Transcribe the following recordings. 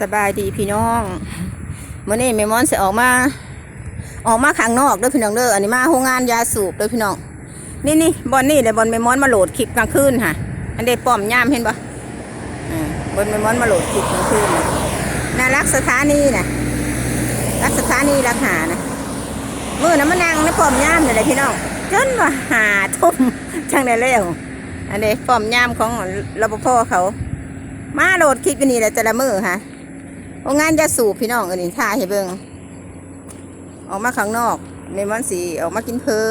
สบายดีพี่น้องมื่อนี้แม่มอนจะออกมา ออกมาข้างนอกด้อพี่น้องเด้ออันนี้มาโรงงานยาสูบด้อพี่น้อง นี่นี่บอลนี่เลยบอลแม่มอนมาโหลดคลิปกลางคืนค่ะ อันเดป้อมย่ามเห็นปะบอลแม่มอนมาโหลดคลิปกลางคืนน่ารักสถานีนะรักสถานีรักหานะมือน้ำมันนั่งในป้อมย่ามนี่แหละพี่น้องจนว่าหาทุ่มจังได้แล้วอันเดป้อมย่ามของรปภเขา มาโหลดคลิปนนี้แหละแต่ละมือค่ะ โรงงานยาสูบพี่น้องอันนี้ท่าให้เบิงออกมาข้างนอกในมันสีออกมากินเพอ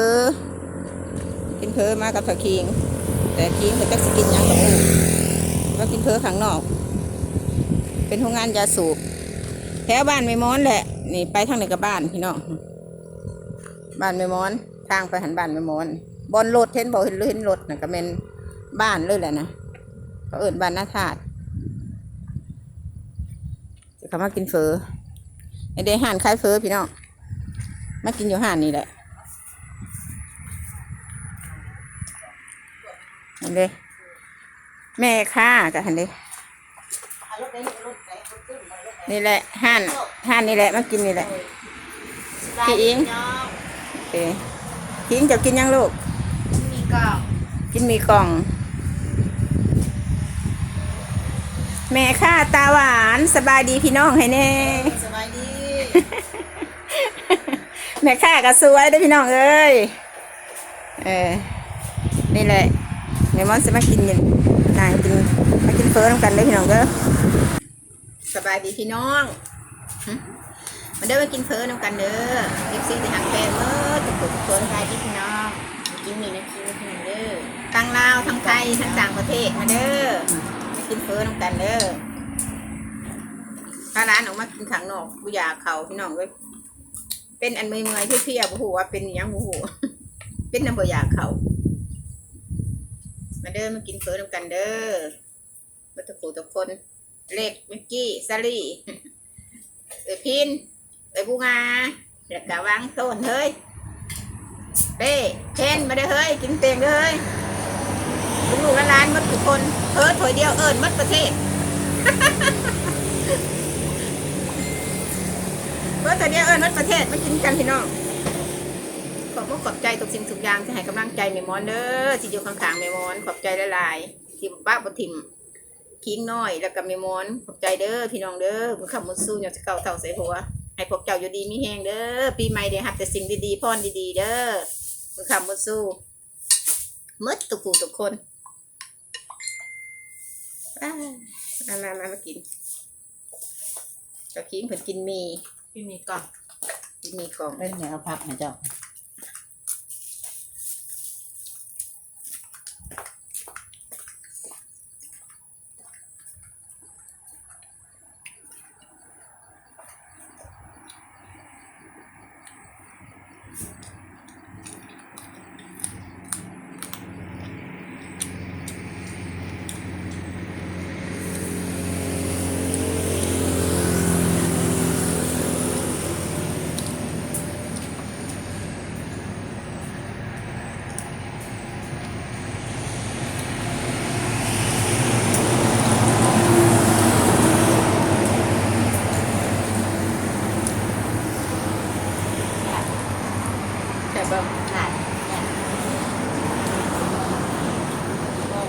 กินเพอมากับผักคิง แต่คิงก็จะสกินยังกับอูมากินเพอข้างนอก เป็นโรงงานยาสูบแถวบ้านไม่ม้อนแหละ นี่ไปทางไหนกับบ้านพี่น้องบ้านไม่ม้อนทางไปหันบ้านไม่ม้อนบอลรถเห็นบอกเห็นเห็นรถนะก็เป็นบ้านเลยแหละนะเขาเอิญบ้านนาธาตุ เขามากินเฟอไอเดห่านคล้ายเฟอพี่น้องมากินอยู่ห่านนี่แหละอันเดแม่ค่ากับอันเดนี่แหละห่านห่านนี่แหละมากินนี่แหละพี่อิงโอเคพี่อิงจะกินยังลูกมีกล่องกินหมีกล่อง แม่ค่าตาหวานสบายดีพี่น้องให้แน่ สบายดี แม่ค่าก็สวยด้อพี่น้องเอ้ยเออนี่แหละแม่มอนจะมากินกันนางกินมากินเฟิร์นำกันเด้อพี่น้องเด้อสบายดีพี่น้องหึมาเด้อมากินเฟิร์นำกันเด้อเอฟซีที่หักแฟนเด้อทุกคนทุกคนสบายดีพี่น้องกินนี่นะกินพี่น้องเด้อทั้งลาวทั้งไทยทั้งต่างประเทศมาเด้อ กินเฟิร์นำกันเด้อถ้าร้านออกมากินข้างนอกกูอยากเขาพี่น้องเว้ยเป็นอันเมื่อยๆเพี้ยๆบ่ฮู้ว่าเป็นยังบ่ฮู้เป็นน้ำบ่อยากเขามาเด้อมากินเฟอน้ำกันเด้อมาตะกูทุกคนเล็กมิกกี้ซาลี่เอ้ยพินเอ้ยบูงาแล้วก็วางต้นเฮ้ยเป้เทนมาเด้อเฮ้ยกินเตียงเด้อเฮ้ย ลูกๆหลานๆหมดทุกคนเออถอยเดียวเอิญมัดประเทศเพื่อแต่เนี้ยเอิญวัดประเทศมากินกันพี่น้องขอบพระขอบใจทุกสิ่งทุกอย่างที่ให้กำลังใจแม่มอนเด้อที่อยู่ข้างๆแม่มอนขอบใจหลายๆที่ป้าปทิมคิงน้อยแล้วก็แม่มอนขอบใจเด้อพี่น้องเด้อมือขับมือสู้อยากจะเก่าเท่าใส่หัวให้พวกเจ้าอยู่ดีมีแห้งเด้อปีใหม่เดี๋ยวหับแต่สิ่งดีๆพรดีๆเด้อมือขับมือสู้มืดตุกผู้ทุกคน อ้าวมามามามากินก็คิงเพิ่นกินหมีพี่มีกล่องกินหมีกล่องเป็นแนวพักนะเจ้า แต่บ่ ขาดบอก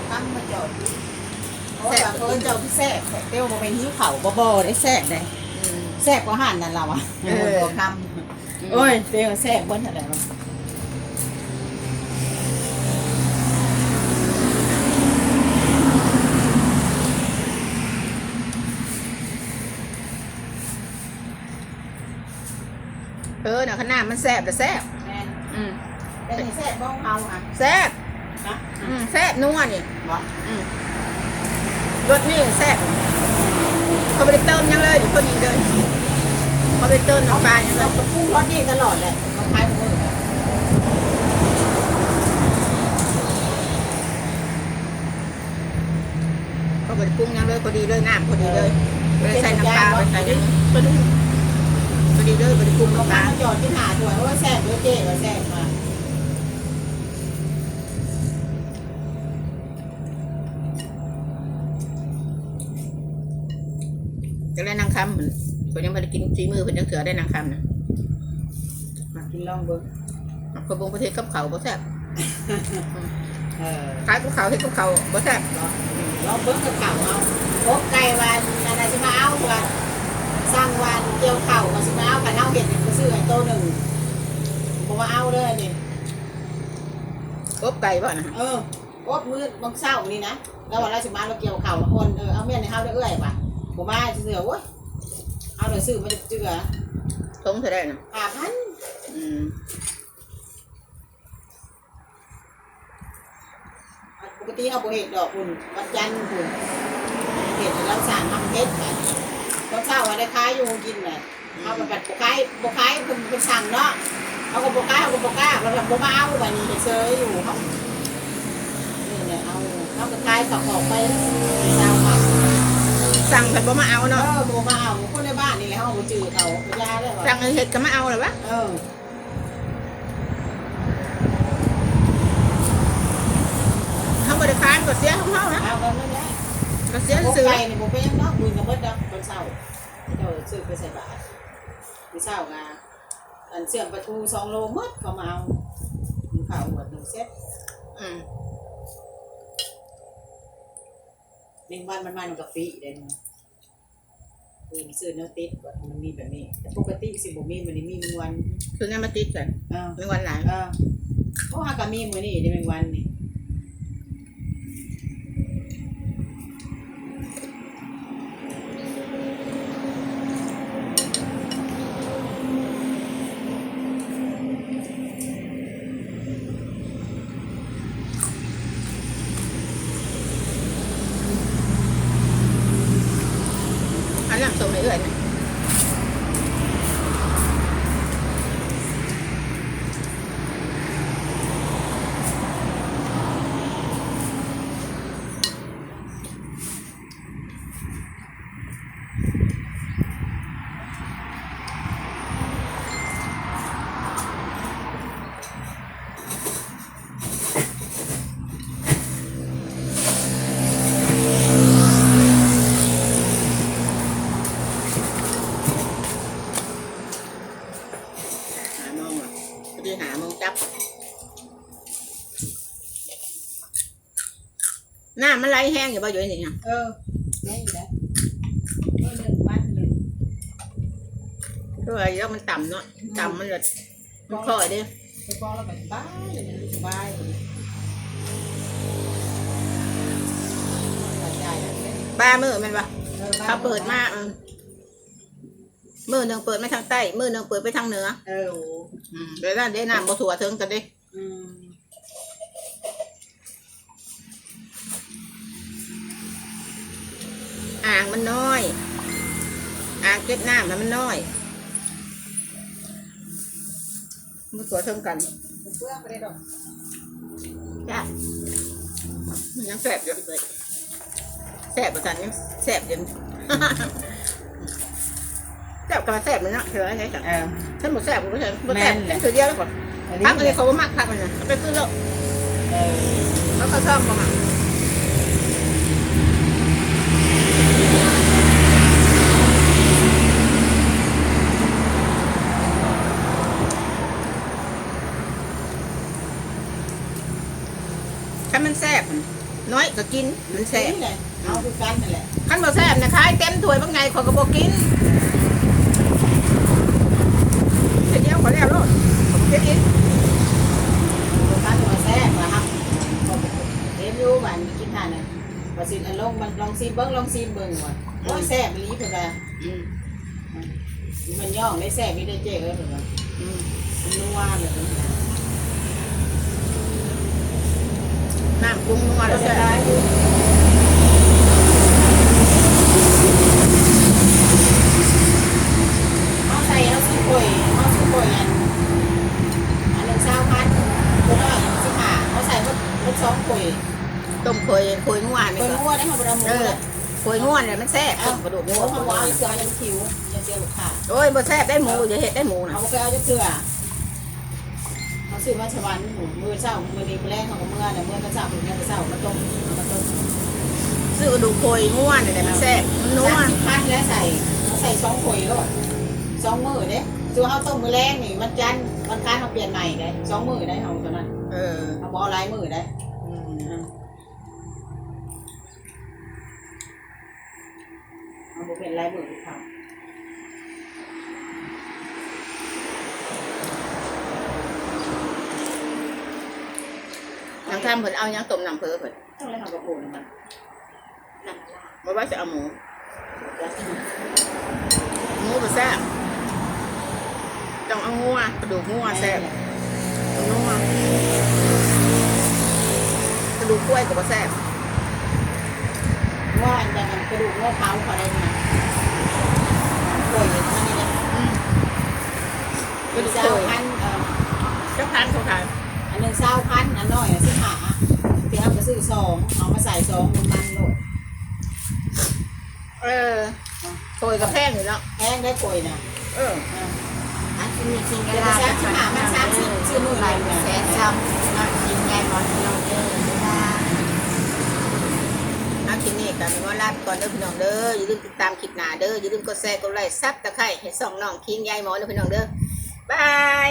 คำมาจอดโอ้ยเพิ่นเจ้าพี่แซ่บเตี้ยวมาเป็นหิ้วเข่าบ่บ่ได้แซ่บได้อืมแซ่บกว่าห่านนั่นเราอะเออบอกคำโอ้ยเตี้ยวแซ่บเบิ้ลเท่าไหร่วะเออน่ะขนาดมันแซ่บแต่แซ่บแม่นอืมแต่นี่แซ่บบ้องเฮาอะแซ่บ นะอืมแซ่บนัวนี่บ่อืมรสนี่แซ่บเขาไม่ได้เติมหยังเลยคนนี้เลยเขาไม่ได้เติมน้ำปลาหยังเลเรายก็ปรุงรสนี่ตลอดแหละเขาขายหมดเลยเขาไม่ได้ปรุงหยังเลยพอดีเลยน้ำพอดีเลยไม่ได้ใส่น้ำปลาไม่ได้ใส่หยังพอดีพอดีเลยไม่ได้ปรุงเราน้ำปพาลาจอดที่หาด้วยว่าแซ่บด้วยเจ๊ว่าแซ่บมา จะได้นางคำเหมือนคนยังไม่ได้กินจีมือคนยังเถื่อได้นางคำนะมากินลองเบิ่งคนบงประเทศกับเขาบ่แซ่บเออขายกับเขาให้กับเขาบ่แซ่บลองเบิ่งกับเข่าเอาพบไก่วันอะไรสิมาเอาวันสร้างวันเกี่ยวเข่าก็สิมาเอากันเอาเห็ดก็ซื้อไอ้โตหนึ่งบอกว่าเอาเลยนี่กบไก่บ่นะเออพบมืดบางเศร้านี่นะแล้ววันเราสิมาเราเกี่ยวเข่าคนเออเอาเมียในเฮาได้เอื้อยป่ะ ผมมาเสือโว้ยเอาเลยซื้อมาเจือทงเท่าได้นะห้าพันอืมปกติเอาโบเห็ดดอกคุณวันจันทร์คุณเห็ดเราสั่งทำเห็ดกันตอนเช้าวันได้ขายอยู่กินเลยเอาไปแบบบขายบขายคุณเป็นสั่งเนาะเอากับบขายเอากับบกล้าเราแบบบมาเอาแบบนี้เซยอยู่เขานี่เนี่ยเอาเอากระขายขับออกไปเช้ามา สั่งแต่บ่มาเอาเอเนาะอโบมาเอาคนในบ้านนี่แหละเขาจืดเขาพยาได้หรอสั่งให้เฮ็ดก็มาเอาหรอวะเออเขาบ่ได้ขายก็เสียของเขานะเอากันไม่ได้ก็เสียโบซื้อไก่เนี่ยโบไปยังนอกบุญกับเบิดดอกตอนเช้าเจ้าซื้อไปใส่บาตรที่เช้างาอันเสื่อมประตูสองโลมดเขามาเอาข่าวหัวหนึ่งเซ็ตอืม หนึ่งวันมันมาหนึ่งกาแฟเด่นคือซื้อเนื้อติดก่อนมันมีแบบนี้ แต่ปกติสิบ่มีมันนี่มีหนึ่งวันคืองั้นมาติดกันเออในวันหลังเออเพราะหากามีมือนี่ได้เป็นวันนี่ แห้งอยู่บ่อยู่นี่ฮะเออได้อยู่แล้วเออหนึ่งวันหนึ่งคือว่าแล้วมันต่ำเนาะต่ำมันเลยมันคอยเด้ไปบอกแล้วแบบบ้าเลยมันสบายใหญ่แล้วเนี่ยบ้ามือมันวะออบ้เขาเปิดมาเออมือหนึ่งเปิดไม่ทางใต้ มือหนึ่งเปิดไปทางเหนือ เออโอ้อืมเดี๋ยวนั้นได้น้ำบ่ถั่วถึงกันเด้อืม อ่างมันน้อย อ่างเก็บน้ำมันน้อยมือถั่วถึงกันเพื่อนไปได้ดอกจ้ะมันยังแสบอยู่เลยแสบประสันยังแสบอยู่แสบกับมาแสบเลยเนาะเธอไงจ้ะเออฉันหมดแสบผมก็ใช่หมดแสบแม่นแหละนี่คือเดียวแล้วก่อนพักอันนี้เขาว่ามากพักมันนะเอาไปขึ้นแล้วเออแล้วก็ชอบมาห ถ้ามันแซ่บน้อยก็กินมันแซ่บนี่แหละเอาคือกันนั่นแหละขั้นบ่แซ่บนะคายเต็มถ้วยบางไงขอยก็บ่กินเดี๋ยวขอแล้วโลดผมจะกินคือกันตัวแซ่บนะครับเห็นอยู่บ้านกินทานน่ะว่าสิอันลงมันลองซีเบิ้งลองซีเบิ้งว่ะโอ้ยแซ่บอีหลีเพิ่นว่าอืมมันย่องได้แซ่บมีได้เจ๊เอ้ยเพิ่นว่าอืมมันนัวเลยเพิ่นว่า น้ำปรุงนัวเอาแล้วจะแซ่บได้อยู่เอาใส่เอาสิป่วยเอาสิป่วยอันอันหนึ่งเช้าพันตัวน้อยสิค่ะเอาใส่พิ่นเพิ่นสองป่วยต้มโคยโคยงัวนี่ป่วยก็งัวได้มาบ่ได้หมูเออยโคยงัวเนี่ยมันแซ่บต้มกระดูกหมูงัวเขาบอกเอาเสือยังคิวยังเสือลูกค้าโอ้ยบ่แซ่บได้หมูอย่าเฮ็ดได้หมูนะเขาบอกเอาจะเสือ ซื้อมาชวันหมูมือเช้ามือนี้มือแรกเขาก็เมื่อเนี่ยเมื่อก็เช้ามือนี้ก็เช้ามาต้มมาต้มซื้อกระดูกโคยงัวนี่แหละมันแซ่บมันนัวสามสิบพันแล้วใส่ใส่สองถ้วยโลดสองมือเด้จูเฮาต้มมือแรงนี่มันจันทร์วันคานเฮาเปลี่ยนใหม่เด้สองมือได้เฮาตัวนั้นเออเฮาบ่อลายมือได้อืมอืมเอาบ่เป็นลายมือครับ ทางข้ามเพิ่นเอายังต้มน้ำเพอเพิ่นต้องเลยเฮาก็โอนมันนั่นล่ะบ่ว่าจะเอาหมูหมูบ่แซ่บต้องเอางัวกระดูกงัวแซ่บงัวกระดูกกล้วยก็บ่แซ่บว่าอันจะมันกระดูกว่าเผาเขาได้ไหมาป่วยอยู่ที่นี่เลยอืมเป็นเจ้าพันเจ้าพันเขาขาย นหนึ่งเศร้าพันอันน้อยอะสิบห้าที่เอาไปซื้อซองเอามาใส่ซองมันมันโหลดเออโซยกับแพงอยู่แล้วแพงได้ป่วยนะเอออันที่มีกินเดี๋กยวระไปดาษแซ่บสิบห้ามันสามสิบซื้อมือหไรลายเนี่ยแสนซ้ำนักกินใหญ่หมอนเราเด้อเวลาเอาคลิปนี้กันว่าลาไปก่อนเด้อพี่น้องเด้ออย่าลืมติดตามคลิปหน้าเด้ออย่าลืมกดแชร์กดไลค์ซับตะไคร้ให้ส่องน้องคิงยายหมอเด้อพี่น้องเด้อบาย